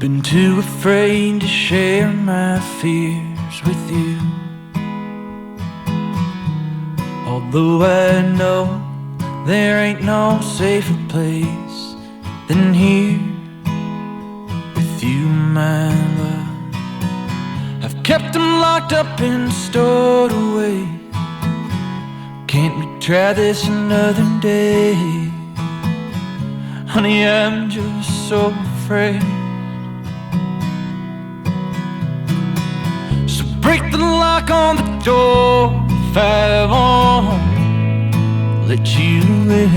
Been too afraid to share my fears with you. Although I know there ain't no safer place than here with you, my love. I've kept them locked up and stored away. Can't we try this another day? Honey, I'm just so afraid. Lock on the door I won't let you in.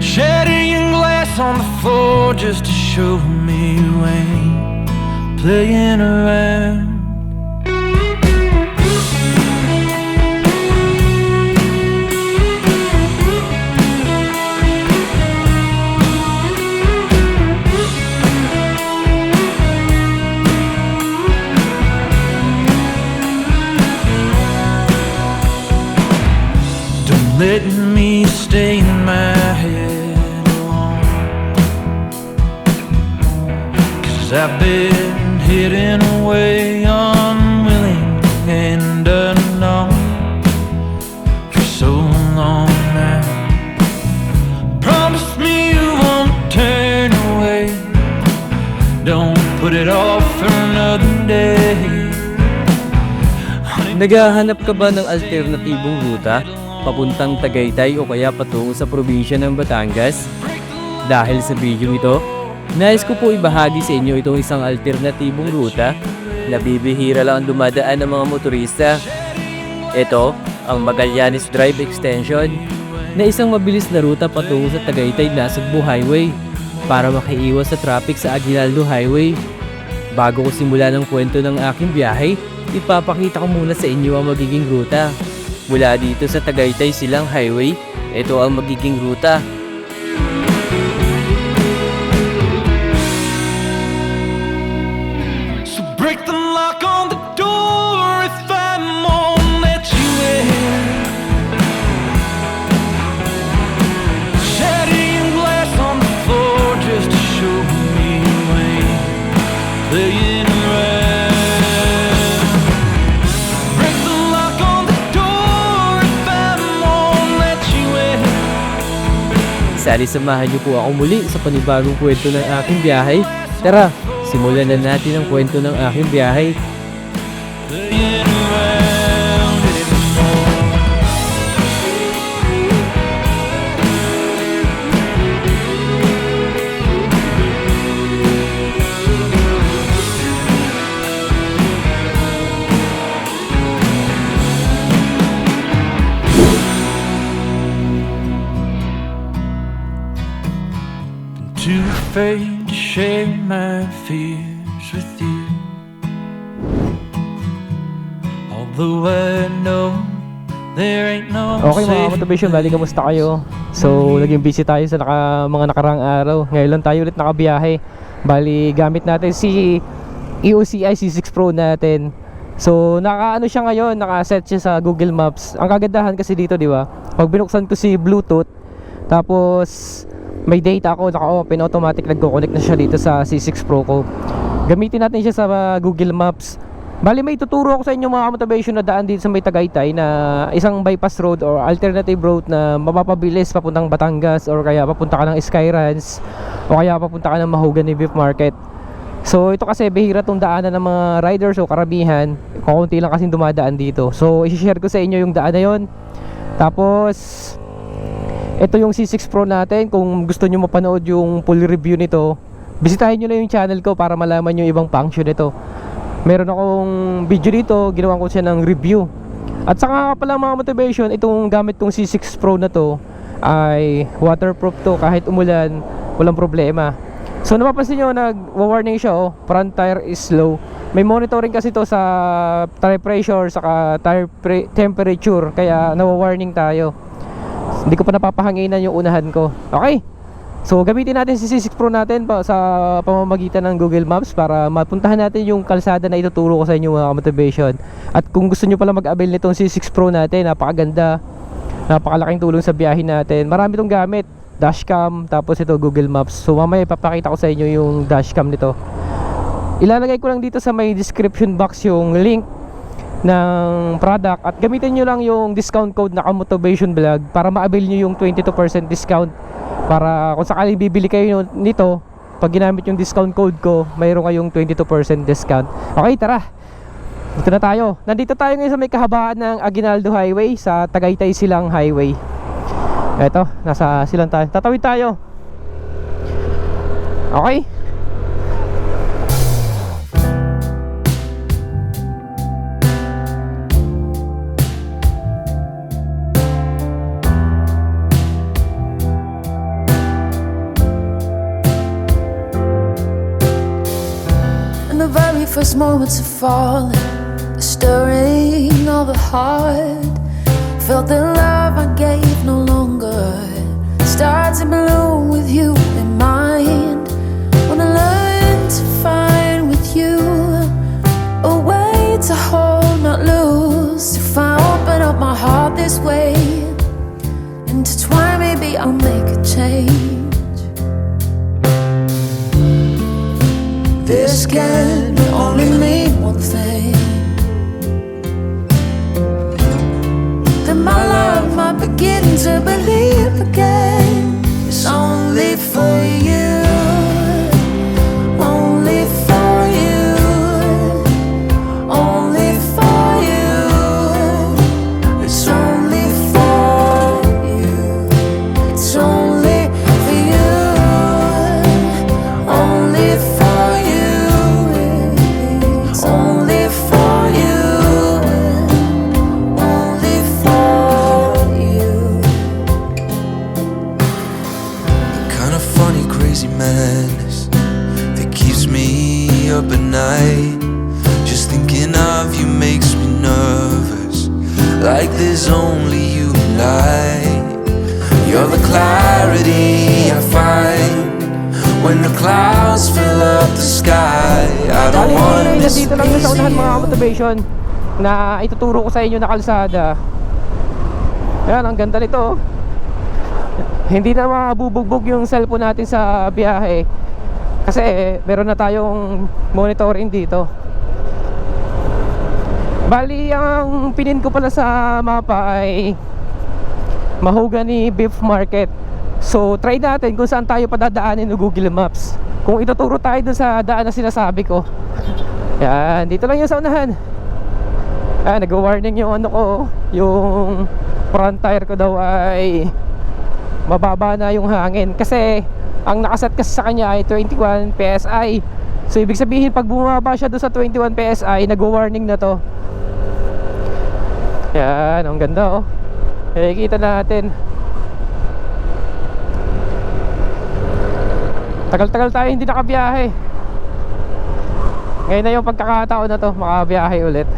Shattering glass on the floor just to show me you ain't playing around. Don't let me stay in my head alone. Cause I've been hidden away, unwilling and unknown for so long now. Promise me you won't turn away. Don't put it off for another day. Naghahanap ka ba ng alternatibong ruta? Papuntang Tagaytay o kaya patungo sa probinsya ng Batangas? Dahil sa video ito, nais ko po ibahagi sa inyo itong isang alternatibong ruta na bibihira lang ang dumadaan ng mga motorista. Ito, ang Magallanes Drive Extension na isang mabilis na ruta patungo sa Tagaytay Nasugbu Highway para makaiwas sa traffic sa Aguinaldo Highway. Bago ko simula ng kwento ng aking biyahe, ipapakita ko muna sa inyo ang magiging ruta. Mula dito sa Tagaytay Silang Highway, ito ang magiging ruta. So break the Sali samahan niyo po ako muli sa panibagong kwento ng aking biyahe. Tara, simulan na natin ang kwento ng aking biyahe. Afraid to share my fears with you. Although I know there ain't no Okay mga motivation, bali kamusta kayo? So, naging busy tayo sa naka, mga nakarang araw. Ngayon lang tayo ulit nakabiyahe. Bali, gamit natin si EOCI C6 Pro natin. So, naka ano siya ngayon, naka-set siya sa Google Maps. Ang kagandahan kasi dito, di ba? Pag binuksan ko si Bluetooth, tapos may data ako naka-open, automatic nagko-connect na siya dito sa C6 Pro ko. Gamitin natin siya sa uh, Google Maps. Bali may tuturo ako sa inyo mga motivation na daan dito sa may Tagaytay na isang bypass road or alternative road na mapapabilis papuntang Batangas or kaya papunta ka ng Skyrands o kaya papunta ka ng Mahogany Beef Market. So ito kasi bihira tong daanan ng mga riders o karamihan. Kukunti lang kasing dumadaan dito. So i-share ko sa inyo yung daan na yon. Tapos ito yung C6 Pro natin. Kung gusto nyo mapanood yung full review nito, bisitahin nyo na yung channel ko para malaman yung ibang function nito. Meron akong video dito, ginawa ko siya ng review. At saka pala mga motivation, itong gamit tong C6 Pro na to ay waterproof to kahit umulan, walang problema. So napapansin nyo, nag-warning siya oh, front tire is low. May monitoring kasi to sa tire pressure, saka tire temperature, kaya nawa-warning tayo. Hindi ko pa napapahanginan yung unahan ko. Okay. So gamitin natin si C6 Pro natin pa sa pamamagitan ng Google Maps para mapuntahan natin yung kalsada na ituturo ko sa inyo mga motivation. At kung gusto nyo pala mag-avail nitong C6 Pro natin, napakaganda. Napakalaking tulong sa biyahe natin. Marami tong gamit. dashcam, tapos ito Google Maps. So mamaya ipapakita ko sa inyo yung dashcam nito. Ilalagay ko lang dito sa may description box yung link ng product at gamitin nyo lang yung discount code na Motivation Vlog para ma-avail nyo yung 22% discount para kung sakali bibili kayo nito pag ginamit yung discount code ko mayroon kayong 22% discount. Okay tara. Dito na tayo. Nandito tayo ngayon sa may kahabaan ng Aguinaldo Highway sa Tagaytay Silang Highway. Eto nasa silang tayo. Tatawid tayo. Okay first moments of falling, the stirring of the heart, felt the love I gave no longer starts to bloom with you in mind. I learn to find with you a way to hold, not lose. If I open up my heart this way, intertwine, maybe I'll make a change. This can only mean one thing when the clouds fill up the sky. I don't want Dali, this dito lang sa unahan mga motivation na ituturo ko sa inyo na kalsada. Ayan, ang ganda nito. Hindi na mabubugbog yung cellphone natin sa biyahe. Kasi meron na tayong monitoring dito. Bali, ang pinin ko pala sa mapa ay Mahogany Beef Market. So, try natin kung saan tayo padadaanin ng Google Maps. Kung ituturo tayo dun sa daan na sinasabi ko. Yan, dito lang yung sa unahan. Ah, nag-warning yung ano ko, yung front tire ko daw ay mababa na yung hangin kasi ang nakaset kasi sa kanya ay 21 PSI. So ibig sabihin pag bumaba siya doon sa 21 PSI, nag-warning na to. Yan, ang ganda oh. Nakikita natin. Tagal-tagal tayo hindi nakabiyahe. Ngayon na yung pagkakataon na to, makabiyahe ulit.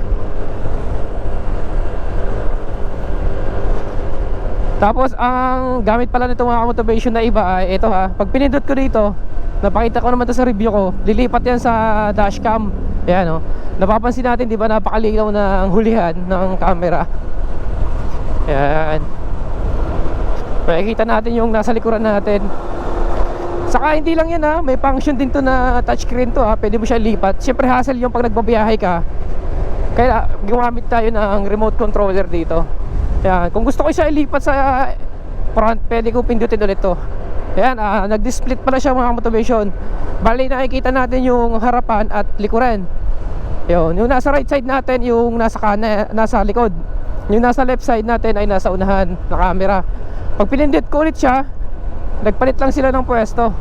Tapos ang gamit pala nito mga motivation na iba ay ito ha. Pag pinindot ko dito, napakita ko naman to sa review ko. Lilipat yan sa dashcam. Ayan oh. Napapansin natin 'di ba napakalinaw ng hulihan ng camera. Ayan. Makikita natin yung nasa likuran natin. Saka hindi lang yan ha, may function din to na touchscreen to ha. Pwede mo siya lipat. Siyempre hassle yung pag nagbabiyahe ka. Kaya gumamit tayo ng remote controller dito. Yan, kung gusto ko siya ilipat sa front, pwede ko pindutin ulit to. Yan, ah, nag-split pala siya mga motivation. Bali nakikita natin yung harapan at likuran. Yun, yung nasa right side natin, yung nasa kanan, nasa likod. Yung nasa left side natin ay nasa unahan na camera. Pag pinindot ko ulit siya, nagpalit lang sila ng pwesto.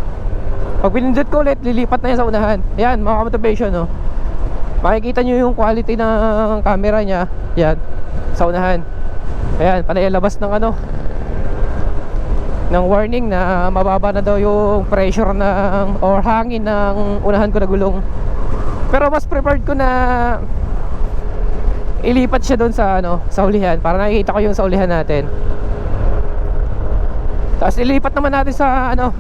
Pag pinindot ko ulit, lilipat na yan sa unahan. Yan, mga motivation, no. Makikita nyo yung quality ng camera niya. Yan, sa unahan. Ayan, panay labas ng ano ng warning na mababa na daw yung pressure ng or hangin ng unahan ko na gulong. Pero mas preferred ko na ilipat siya doon sa ano, sa ulihan para nakikita ko yung sa ulihan natin. Tapos ilipat naman natin sa ano,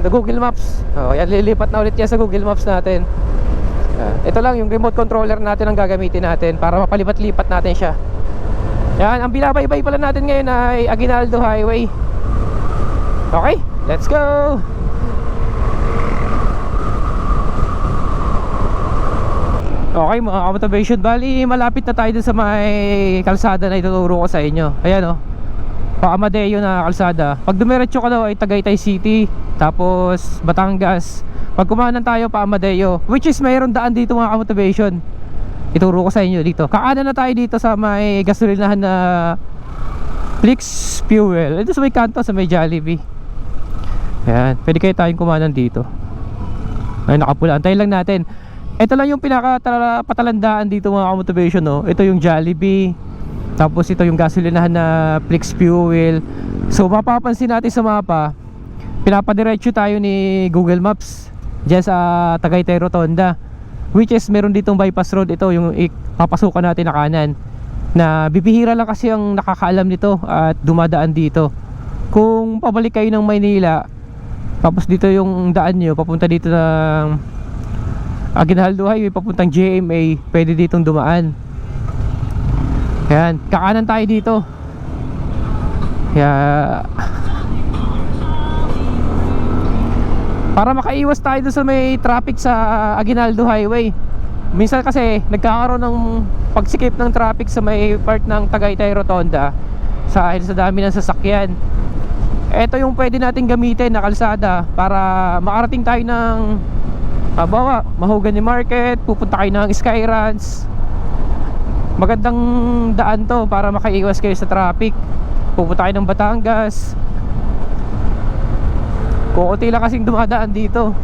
the Google Maps. Oh, yan lilipat na ulit yan sa Google Maps natin. Yan. Ito lang yung remote controller natin ang gagamitin natin para mapalipat-lipat natin siya. Yan, ang binabaybay pala natin ngayon ay Aguinaldo Highway. Okay? Let's go! Okay mga motivation Bali malapit na tayo dun sa may kalsada na ituturo ko sa inyo Ayan o Pa Amadeo na kalsada. Pag dumiretso ka daw ay Tagaytay City Tapos Batangas. Pag kumanan tayo pa Amadeo Which is mayroon daan dito mga motivation Ituro ko sa inyo dito. Kaanan na tayo dito sa may gasolinahan na Flix Fuel. Ito sa may kanto sa may Jollibee. Ayan Pwede kayo tayong kumanan dito. Ay nakapula. Antayin lang natin. Ito lang yung pinaka tala- patalandaan dito mga motivation no. Ito yung Jollibee. Tapos ito yung gasolinahan na Flix Fuel. So mapapansin natin sa mapa, pinapadiretso tayo ni Google Maps diyan sa Tagaytay Rotonda. Which is meron ditong bypass road ito yung papasukan natin na kanan. Na bibihira lang kasi ang nakakaalam nito at dumadaan dito. Kung pabalik kayo ng Maynila, tapos dito yung daan nyo, papunta dito ng Aguinaldo Highway papuntang GMA pwede ditong dumaan yan kakanan tayo dito. Kaya para makaiwas tayo dun sa may traffic sa Aguinaldo Highway. Minsan kasi nagkakaroon ng pagsikip ng traffic sa may part ng Tagaytay Rotonda sa sa dami ng sasakyan. Ito yung pwede natin gamitin na kalsada para makarating tayo ng Habawa, Mahogany Market, pupunta kayo ng Skyruns. Magandang daan to para makaiwas kayo sa traffic. Pupunta kayo ng Batangas. Kukunti lang kasing dumadaan dito.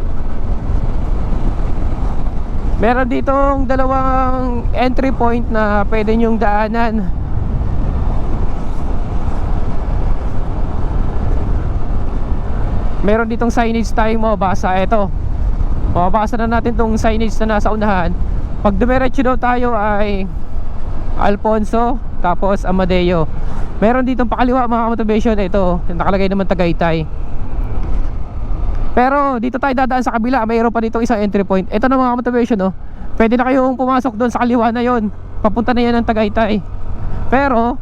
Meron ditong dalawang entry point na pwede nyong daanan. Meron ditong signage tayong mabasa. Ito, Mababasa na natin tong signage na nasa unahan Pag dumiretso daw tayo ay Alfonso Tapos Amadeo. Meron ditong pakaliwa mga motivation Ito, nakalagay naman Tagaytay. Pero dito tayo dadaan sa kabila Mayroon pa dito isang entry point. Ito na mga motivation oh. Pwede na kayong pumasok doon sa kaliwa na yon. Papunta na yan ng Tagaytay. Pero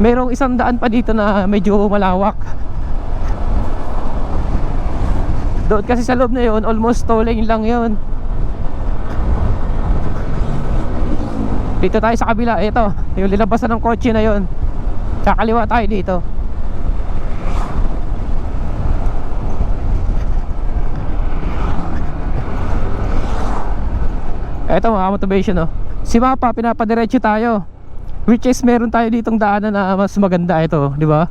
Merong isang daan pa dito na medyo malawak. Doon kasi sa loob na yun, almost lane lang yun. Dito tayo sa kabila, ito, yung lilabasan ng kotse na yun. Kakaliwa tayo dito. Ito mga motivation oh. Si Mapa, pinapadiretso tayo. Which is meron tayo ditong daanan na mas maganda ito, di ba?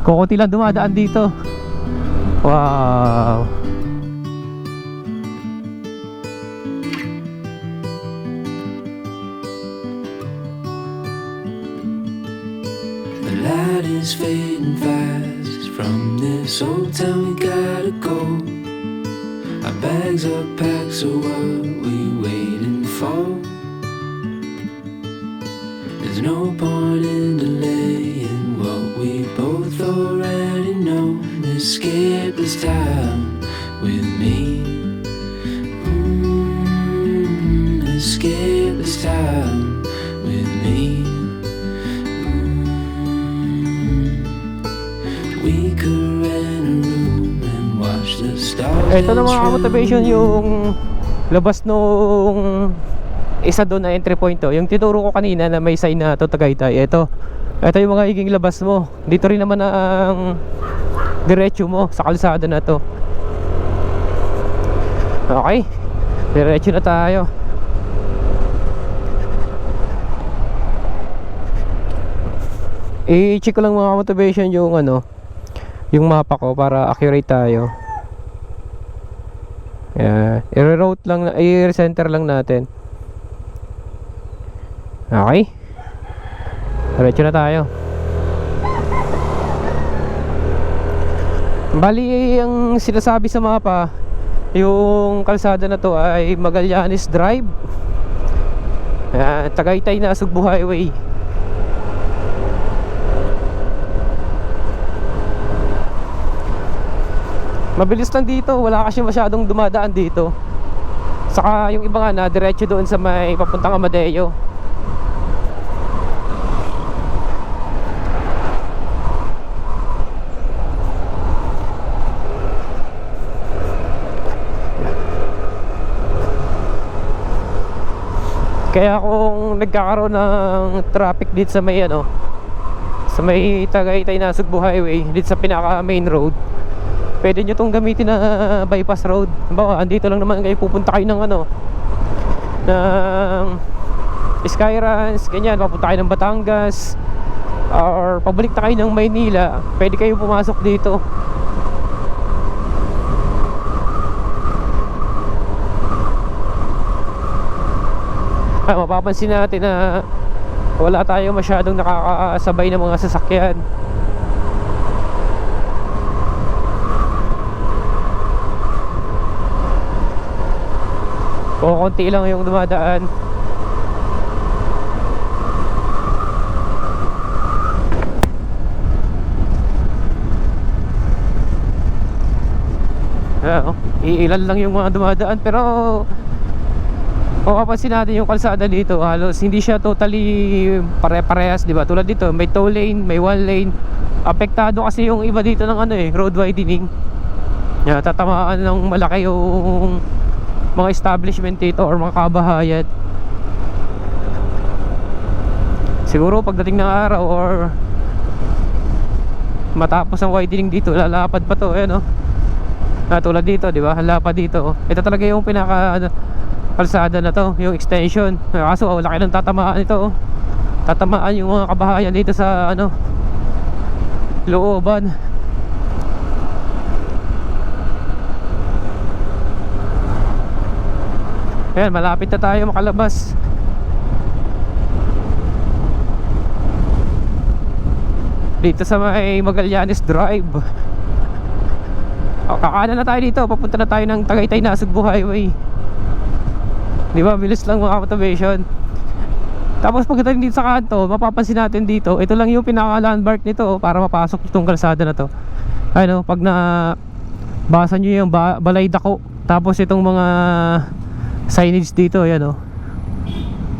Kukunti lang dumadaan dito. Wow. Light is fading fast. From this old town, we gotta go. Our bags are packed, so what we waiting for? There's no point in delaying what we both already know. Escape this time with me. Mm, escape this time Ito na mga motivation yung labas nung isa doon na entry point to. Yung tituro ko kanina na may sign na to Tagaytay. Ito. Ito yung mga higing labas mo. Dito rin naman ang diretso mo sa kalsada na to. Okay. Diretso na tayo. I-check ko lang mga motivation yung ano yung mapa ko para accurate tayo. Yan. I-route lang, i-recenter lang natin. Okay. Diretso na tayo. Bali, ang sinasabi sa mapa, yung kalsada na to ay Magallanes Drive. Ayan, Tagaytay na Sugbo Highway. mabilis lang dito wala kasi masyadong dumadaan dito. Saka yung iba nga na diretso doon sa may papuntang Amadeo. Kaya kung nagkakaroon ng traffic dito sa may ano sa may Tagaytay Nasugbo Highway dito sa pinaka main road pwede nyo tong gamitin na bypass road. Halimbawa, andito lang naman kayo pupunta kayo ng ano, ng Skyrans, ganyan, papunta kayo ng Batangas, or pabalik na kayo ng Maynila, pwede kayo pumasok dito. Ah, mapapansin natin na wala tayo masyadong nakakasabay ng mga sasakyan. O konti lang yung dumadaan. Oh. Iilan lang yung mga dumadaan pero kung kapansin natin yung kalsada dito halos hindi siya totally pare-parehas di ba tulad dito may tow lane may one lane apektado kasi yung iba dito ng ano eh road widening yeah, tatamaan ng malaki yung mga establishment dito or mga kabahayan siguro pagdating ng araw or matapos ang widening dito lalapad pa to ayan oh Ah, tulad dito, di ba? Hala pa dito. Ito talaga yung pinaka ano, kalsada na to, yung extension. Kaso oh, laki ng tatamaan ito. oh. Tatamaan yung mga kabahayan dito sa ano looban. Ayan, malapit na tayo makalabas. Dito sa may Magallanes Drive. O, kakanan na tayo dito. Papunta na tayo ng Tagaytay na Sugbo Highway. Di ba? Bilis lang mga motivation. Tapos pagdating dito sa kanto, mapapansin natin dito, ito lang yung pinaka landmark nito oh, para mapasok itong kalsada na to. Ano, pag na basa nyo yung ba, balay dako, tapos itong mga signage dito, yan oh.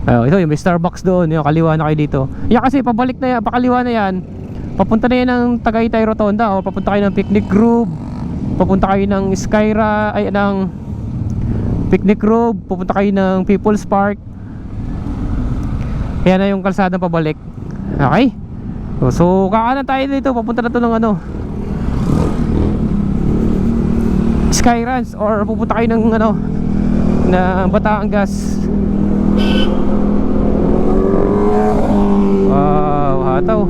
Ayun, ito yung may Starbucks doon, yung kaliwa na kayo dito. Yan kasi pabalik na yan, pakaliwa na yan. Papunta na yan ng Tagaytay Rotonda o papunta kayo ng Picnic Grove. Papunta kayo ng Skyra, ay ng Picnic Grove, pupunta kayo ng People's Park. Kaya na yung kalsada pabalik. Okay? So, so kakanan tayo dito, papunta na to ng ano. Skyruns or pupunta kayo ng ano na Batangas. Wow, hataw.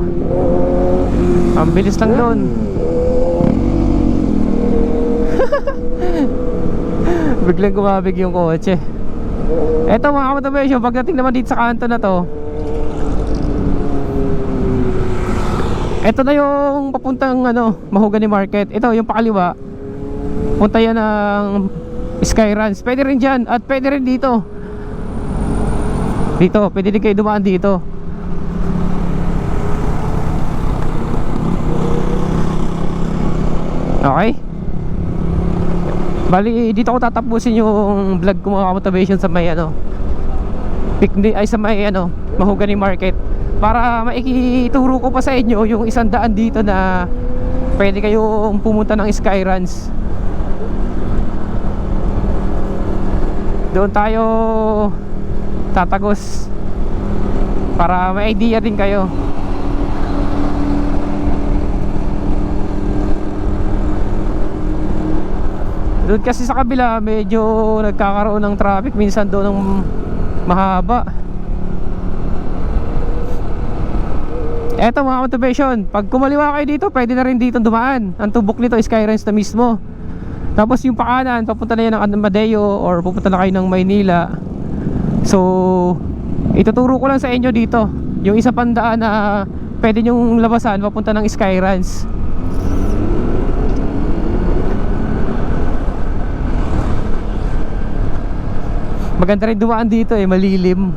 Ang bilis lang doon. Biglang kumabig yung kotse. Eto mga motivation, pagdating naman dito sa kanto na to. Ito na yung papuntang ano, Mahogany Market. Ito yung pakaliwa. Punta yan ng Skyruns. Pwede rin dyan at pwede rin dito. Dito, pwede din kayo dumaan dito. Okay? Bali, dito ko tatapusin yung vlog ko mga motivation sa may ano picnic ay sa may ano Mahogany Market para maikituro ko pa sa inyo yung isang daan dito na pwede kayong pumunta ng Skyruns doon tayo tatagos para may idea din kayo. Doon kasi sa kabila medyo nagkakaroon ng traffic. Minsan doon ng mahaba. Eto mga motivation pag kumaliwa kayo dito pwede na rin dito dumaan. Ang tubok nito Skyruns na mismo tapos yung pakanan papunta na yan ng Amadeo or pupunta na kayo ng Maynila so ituturo ko lang sa inyo dito yung isa pandaan na pwede nyong labasan papunta ng Skyruns Maganda rin dumaan dito eh, malilim.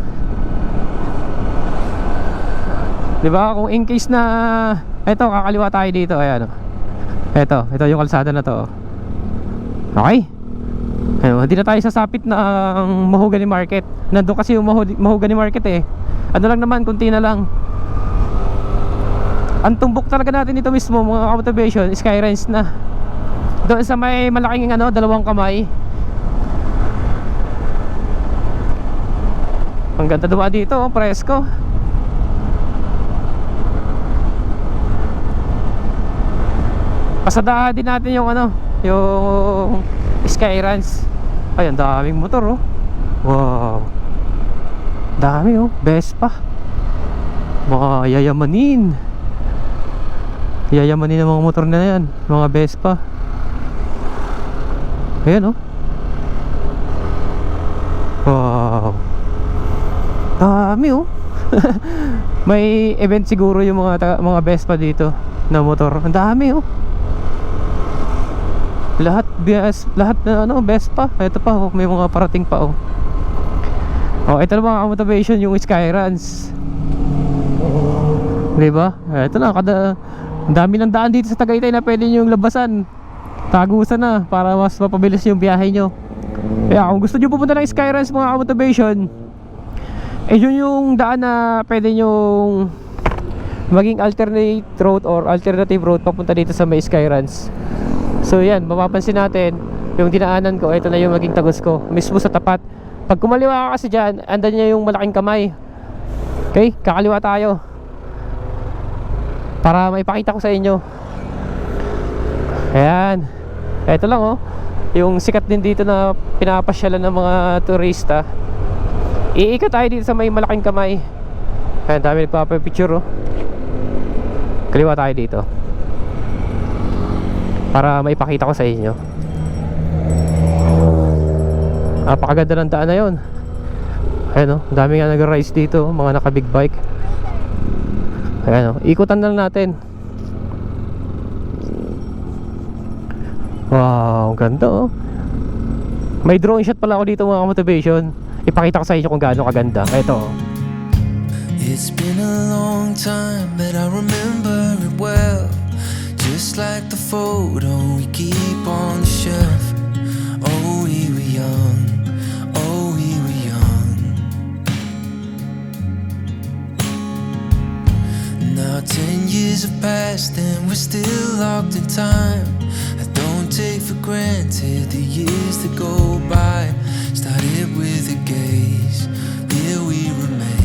'Di ba? Kung in case na eto kakaliwa tayo dito, ayan. oh. Eto, ito yung kalsada na to. Okay? Ayun, hindi na tayo sasapit ng Mahogany Market. Nandun kasi yung Maho- Mahogany Market eh. Ano lang naman, kunti na lang. Ang tumbok talaga natin ito mismo, mga motivation, Skyruns na. Doon sa may malaking ano, dalawang kamay. Ang ganda dumaan dito, oh, presko. Pasadahan din natin yung ano, yung Skyruns. Ay, ang daming motor oh. Wow. Dami oh, Vespa. Mga yayamanin. Yayamanin ng mga motor na yan, mga Vespa. Ayan oh. Wow. Dami oh. May event siguro yung mga mga Vespa dito na motor. Ang dami oh. Lahat bias, lahat na ano Vespa. Ito pa oh, may mga parating pa oh. Oh, ito na mga motivation yung Skyruns. 'Di ba? Ito na kada dami ng daan dito sa Tagaytay na pwede nyo labasan. Tagusan na para mas mapabilis yung biyahe nyo. Kaya kung gusto nyo pupunta ng Skyruns mga motivation, eh yun yung daan na pwede nyo maging alternate road or alternative road papunta dito sa may Skyruns. So yan, mapapansin natin yung dinaanan ko, ito na yung maging tagos ko, mismo sa tapat. Pag kumaliwa ka kasi dyan, andan niya yung malaking kamay. Okay, kakaliwa tayo. Para maipakita ko sa inyo. Ayan. Ito lang oh. Yung sikat din dito na pinapasyalan ng mga turista. Iikot tayo dito sa may malaking kamay. Ayan, dami nagpapapicture oh. Kaliwa tayo dito para maipakita ko sa inyo. Napakaganda ng daan na yun. Ayan o, dami nga nag-rise dito mga naka big bike. Ayan o, ikutan na natin. Wow, ganda o may drone shot pala ako dito mga motivation ipakita ko sa inyo kung gaano kaganda. Ito oh. o It's been a long time, but I remember it well. Just like the photo we keep on the shelf. Oh, we were young. Oh, we were young. Now ten years have passed and we're still locked in time. I don't take for granted the years that go by. Started with a gaze, here we remain.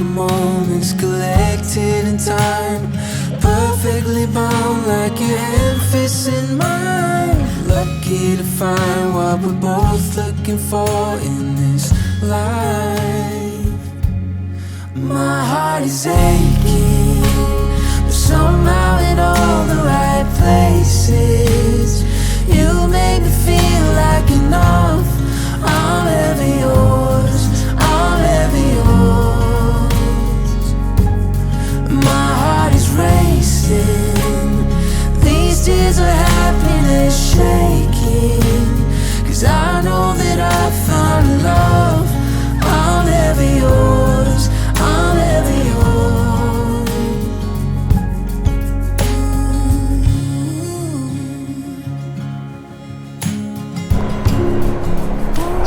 The moments collected in time, perfectly bound like your hand fits in mine. Lucky to find what we're both looking for in this life. My heart is aching, but somehow in all the right places. You make me feel like enough. I'm shaking. Cause I know that I found love. I'm ever yours. I'm ever yours.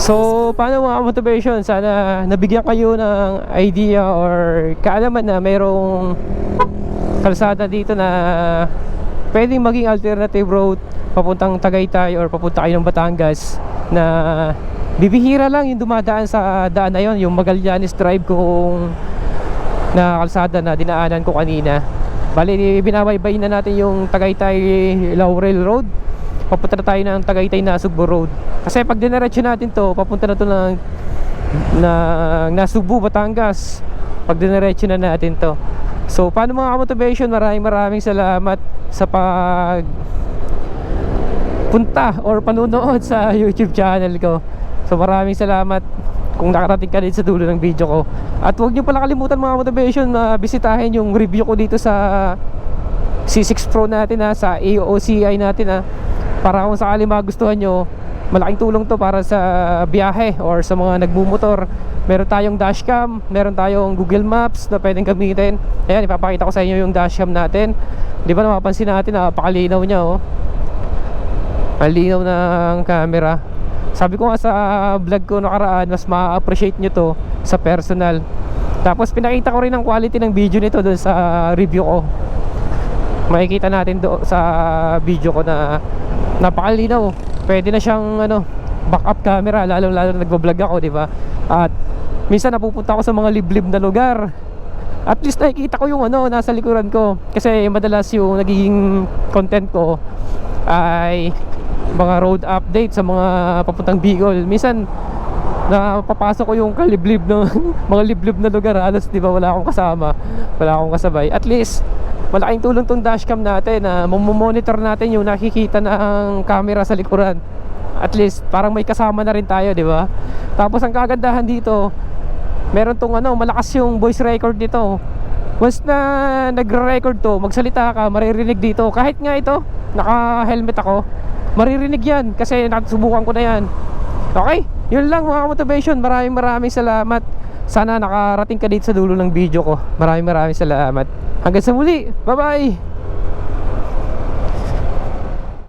So, paano mga motivation? Sana nabigyan kayo ng idea or kaalaman na mayroong kalsada dito na pwedeng maging alternative road papuntang Tagaytay or papunta kayo ng Batangas na bibihira lang yung dumadaan sa daan na yon yung Magallanes Drive kung na kalsada na dinaanan ko kanina. Bali binabaybay na natin yung Tagaytay Laurel Road. Papunta na tayo ng Tagaytay Nasugbo Road. Kasi pag dinerecho natin to papunta na to ng na Nasugbo Batangas. Pag dinerecho na natin to. So paano mga motivation maraming maraming salamat sa pag punta or panunood sa YouTube channel ko. So maraming salamat kung nakarating ka din sa dulo ng video ko. At huwag nyo pala kalimutan mga motivation na bisitahin yung review ko dito sa C6 Pro natin ha, sa AOCI natin ha. Para kung sakali magustuhan nyo malaking tulong to para sa biyahe or sa mga nagmumotor. Meron tayong dashcam meron tayong Google Maps na pwedeng gamitin. Ayan ipapakita ko sa inyo yung dashcam natin. Di ba napapansin natin napakalinaw niya oh ang linaw ng camera. Sabi ko nga sa vlog ko nakaraan mas ma-appreciate nyo to sa personal. Tapos pinakita ko rin ang quality ng video nito doon sa review ko. Makikita natin do sa video ko na napakalinaw. Pwede na siyang ano backup camera lalo lalo na nagbablog ako di ba? At minsan napupunta ako sa mga liblib na lugar. At least nakikita ko yung ano nasa likuran ko. Kasi madalas yung nagiging content ko ay mga road update sa mga papuntang Bicol. Minsan na papasok ko yung kaliblib ng mga liblib na lugar. Halos di ba wala akong kasama. Wala akong kasabay. At least malaking tulong tong dashcam natin na monitor natin yung nakikita ng camera sa likuran. At least parang may kasama na rin tayo di ba? Tapos ang kagandahan dito meron tong ano malakas yung voice record nito. Once na nagre-record to magsalita ka maririnig dito. Kahit nga ito naka helmet ako maririnig yan kasi nasubukan ko na yan. Okay yun lang mga motivation. Maraming maraming salamat. Sana nakarating ka dito sa dulo ng video ko. Maraming maraming salamat. Hanggang sa muli. Bye bye